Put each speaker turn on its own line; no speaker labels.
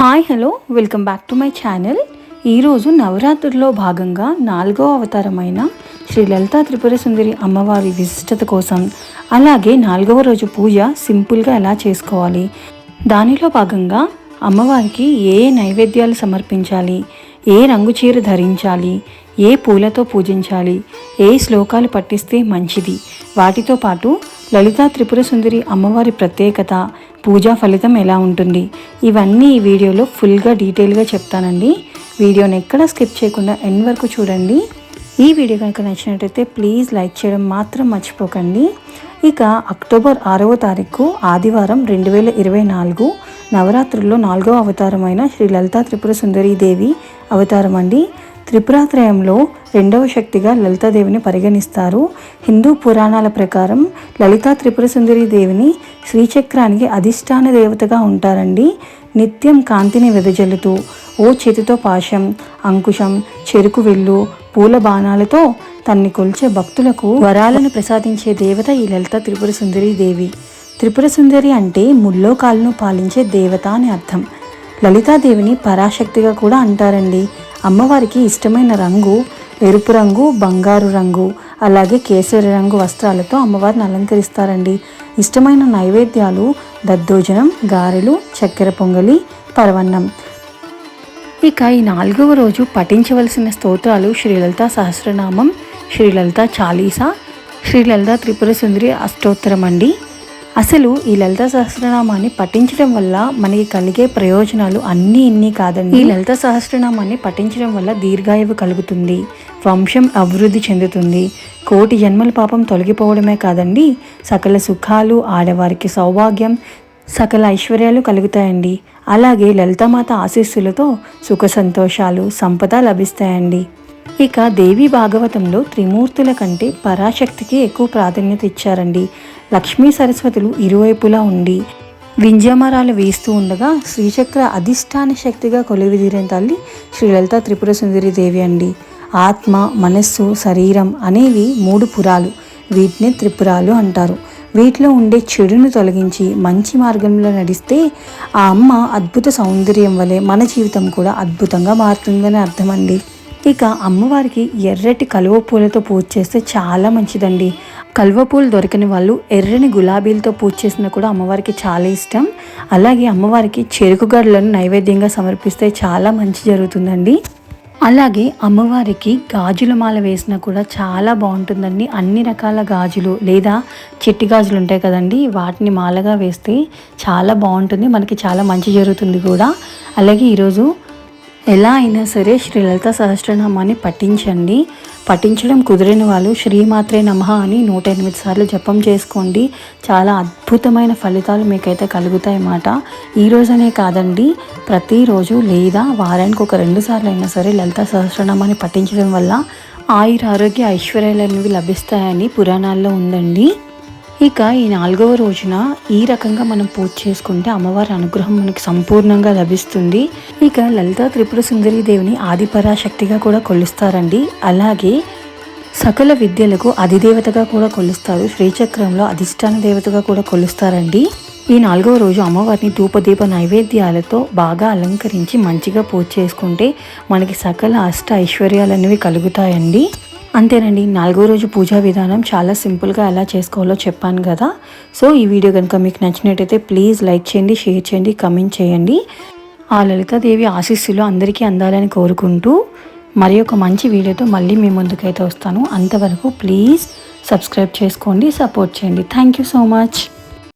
Hi hello welcome back to my channel. ఈరోజు నవరాత్రుల్లో భాగంగా నాలుగో అవతారమైన శ్రీ లలితా త్రిపుర సుందరి అమ్మవారి విశిష్టత కోసం అలాగే నాలుగవ రోజు పూజ సింపుల్గా ఎలా చేసుకోవాలి? దానిలో భాగంగా అమ్మవారికి ఏ ఏ నైవేద్యాలు సమర్పించాలి? ఏ రంగు చీర ధరించాలి? ఏ పూలతో పూజించాలి? ఏ శ్లోకాలు పట్టిస్తే మంచిది? వాటితో పాటు లలితా త్రిపుర సుందరి అమ్మవారి ప్రత్యేకత పూజా ఫలితం ఎలా ఉంటుంది? ఇవన్నీ ఈ వీడియోలో ఫుల్గా డీటెయిల్గా చెప్తానండి. వీడియోని ఎక్కడ స్కిప్ చేయకుండా ఎండ్ వరకు చూడండి. ఈ వీడియో కనుక నచ్చినట్టయితే ప్లీజ్ లైక్ చేయడం మాత్రం మర్చిపోకండి. ఇక అక్టోబర్ ఆరవ తారీఖు ఆదివారం రెండు వేల ఇరవై నాలుగు నవరాత్రుల్లో నాలుగవ అవతారమైన శ్రీ లలితా త్రిపుర సుందరీ దేవి అవతారం అండి. త్రిపురాత్రయంలో రెండవ శక్తిగా లలితాదేవిని పరిగణిస్తారు. హిందూ పురాణాల ప్రకారం లలితా త్రిపుర సుందరి దేవిని శ్రీచక్రానికి అధిష్టాన దేవతగా ఉంటారండి. నిత్యం కాంతిని వెదజల్లుతూ ఓ చేతితో పాశం అంకుశం చెరుకు వెళ్ళు పూల బాణాలతో తన్ని కొల్చే భక్తులకు వరాలను ప్రసాదించే దేవత ఈ లలిత త్రిపుర సుందరి దేవి. త్రిపుర సుందరి అంటే ముల్లోకాలను పాలించే దేవత అని అర్థం. లలితాదేవిని పరాశక్తిగా కూడా అంటారండి. అమ్మవారికి ఇష్టమైన రంగు ఎరుపు రంగు బంగారు రంగు అలాగే కేసరి రంగు వస్త్రాలతో అమ్మవారిని అలంకరిస్తారండి. ఇష్టమైన నైవేద్యాలు దద్దోజనం గారెలు చక్కెర పొంగలి పరవన్నం. ఇక ఈ నాలుగవ రోజు పఠించవలసిన స్తోత్రాలు శ్రీలలిత సహస్రనామం శ్రీలలిత చాలీసా శ్రీలలిత త్రిపుర సుందరి అష్టోత్తరం అండి. అసలు ఈ లలిత సహస్రనామాన్ని పఠించడం వల్ల మనకి కలిగే ప్రయోజనాలు అన్నీ ఇన్ని కాదండి. ఈ లలిత సహస్రనామాన్ని పఠించడం వల్ల దీర్ఘాయువు కలుగుతుంది వంశం అభివృద్ధి చెందుతుంది కోటి జన్మల పాపం తొలగిపోవడమే కాదండి. సకల సుఖాలు ఆడవారికి సౌభాగ్యం సకల ఐశ్వర్యాలు కలుగుతాయండి. అలాగే లలితామాత ఆశీస్సులతో సుఖ సంతోషాలు సంపద లభిస్తాయండి. ఇక దేవి భాగవతంలో త్రిమూర్తుల కంటే పరాశక్తికి ఎక్కువ ప్రాధాన్యత ఇచ్చారండి. లక్ష్మీ సరస్వతులు ఇరువైపులా ఉండి వింజమరాలు వేస్తూ ఉండగా శ్రీచక్ర అధిష్టాన శక్తిగా కొలువిదీరిన తల్లి శ్రీలలిత త్రిపుర సుందరి దేవి అండి. ఆత్మ మనస్సు శరీరం అనేవి మూడు పురాలు. వీటిని త్రిపురాలు అంటారు. వీటిలో ఉండే చెడును తొలగించి మంచి మార్గంలో నడిస్తే ఆ అమ్మ అద్భుత సౌందర్యం వలె మన జీవితం కూడా అద్భుతంగా మారుతుందని అర్థమండి. ఇక అమ్మవారికి ఎర్రటి కలువ పూలతో పూజ చేస్తే చాలా మంచిదండి. కలువ పూలు దొరకని వాళ్ళు ఎర్రని గులాబీలతో పూజ చేసినా కూడా అమ్మవారికి చాలా ఇష్టం. అలాగే అమ్మవారికి చెరుకు గడ్డలను నైవేద్యంగా సమర్పిస్తే చాలా మంచి జరుగుతుందండి. అలాగే అమ్మవారికి గాజుల మాల వేసినా కూడా చాలా బాగుంటుందండి. అన్ని రకాల గాజులు లేదా చెట్టి గాజులు ఉంటాయి కదండి వాటిని మాలగా వేస్తే చాలా బాగుంటుంది. మనకి చాలా మంచి జరుగుతుంది కూడా. అలాగే ఈరోజు ఎలా అయినా సరే శ్రీ లలిత సహస్రనామాన్ని పఠించండి. పఠించడం కుదిరిన వాళ్ళు శ్రీమాత్రే నమ అని నూట ఎనిమిది సార్లు జపం చేసుకోండి. చాలా అద్భుతమైన ఫలితాలు మీకైతే కలుగుతాయి అన్నమాట. ఈరోజనే కాదండి ప్రతిరోజు లేదా వారానికి ఒక రెండు సార్లు అయినా సరే లలిత సహస్రనామాన్ని పఠించడం వల్ల ఆయుర ఆరోగ్య ఐశ్వర్యాలు అనేవి లభిస్తాయని పురాణాల్లో ఉందండి. ఇక ఈ నాలుగవ రోజున ఈ రకంగా మనం పూజ చేసుకుంటే అమ్మవారి అనుగ్రహం మనకి సంపూర్ణంగా లభిస్తుంది. ఇక లలిత త్రిపుర సుందరి దేవిని ఆదిపరాశక్తిగా కూడా కొలుస్తారండి. అలాగే సకల విద్యలకు అధిదేవతగా కూడా కొలుస్తారు. శ్రీచక్రంలో అధిష్టాన దేవతగా కూడా కొలుస్తారండి. ఈ నాలుగవ రోజు అమ్మవారిని ధూపదీప నైవేద్యాలతో బాగా అలంకరించి మంచిగా పూజ చేసుకుంటే మనకి సకల అష్ట ఐశ్వర్యాలు అనేవి కలుగుతాయండి. అంతేనండి నాలుగో రోజు పూజా విధానం చాలా సింపుల్గా ఎలా చేసుకోవాలో చెప్పాను కదా. సో ఈ వీడియో కనుక మీకు నచ్చినట్టయితే ప్లీజ్ లైక్ చేయండి షేర్ చేయండి కమెంట్ చేయండి. ఆ లలితాదేవి ఆశీస్సులు అందరికీ అందాలని కోరుకుంటూ మరి ఒక మంచి వీడియోతో మళ్ళీ మీ ముందుకైతే వస్తాను. అంతవరకు ప్లీజ్ సబ్స్క్రైబ్ చేసుకోండి సపోర్ట్ చేయండి. Thank you so much.